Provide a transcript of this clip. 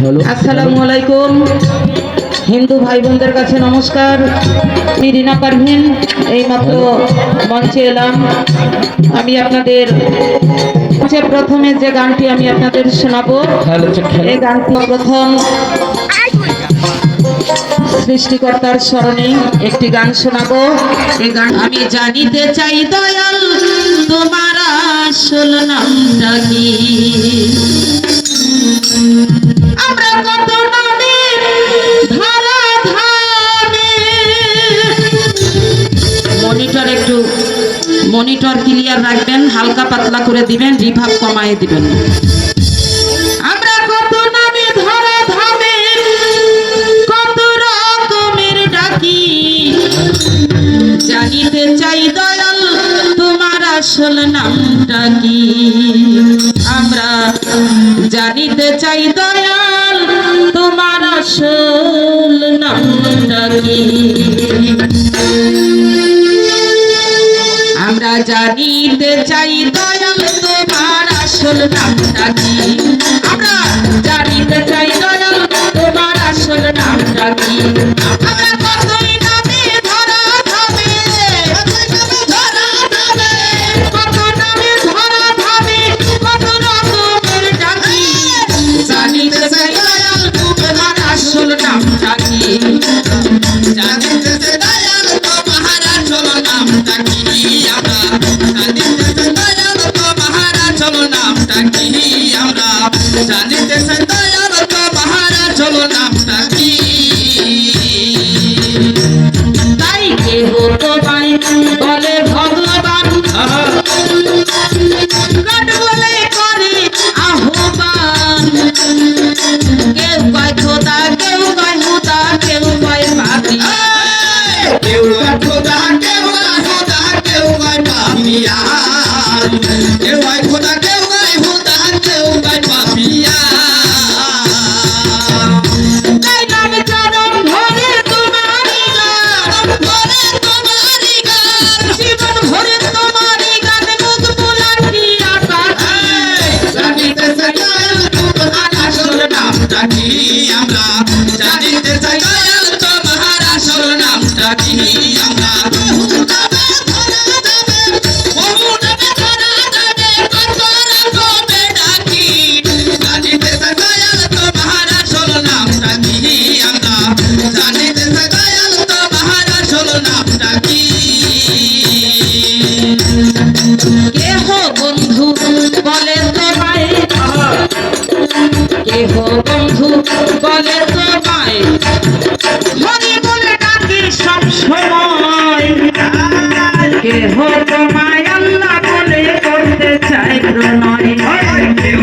আসসালামু আলাইকুম। হিন্দু ভাই বোনদের কাছে নমস্কার। আমি রিনা পারভিন এইমাত্র মঞ্চে এলাম। আমি আপনাদের প্রথমে যে গানটি আমি আপনাদের শোনাবো এই গানটি প্রথম সৃষ্টিকর্তার স্মরণে একটি গান শোনাবো। এই গান আমি জানিতে চাই দয়াল তোমার আসল নামটা কি? একটু মনিটর ক্লিয়ার রাখবেন, হালকা পাতলা করে দিবেন রিভাব কমায় দিবেন। জানিতে চাই দয়াল, তোমার আসল নামটা কি? আমরা জানিতে চাই দয়াল, তোমার আসল নামটা কি? চাই দয়াল তোমার আসল নামটা কি? আমরা জানিতে চাই দয়াল তোমার আসল নামটা কি? ডাকি? জানিতে চাই দয়াল তোমার কি? কয় পাপিয়ান। কেউ কয় খোদা, কেউ কয় খোদা, কেউ কয় পাপিয়ান। তাই নাম ডাকি। কেহ বন্ধু বলে তোমায় কেহ বন্ধু বলে তোমায় হরি বলে ডাকি সব সময়। কেহ করতে চাই প্রণয়। কেহ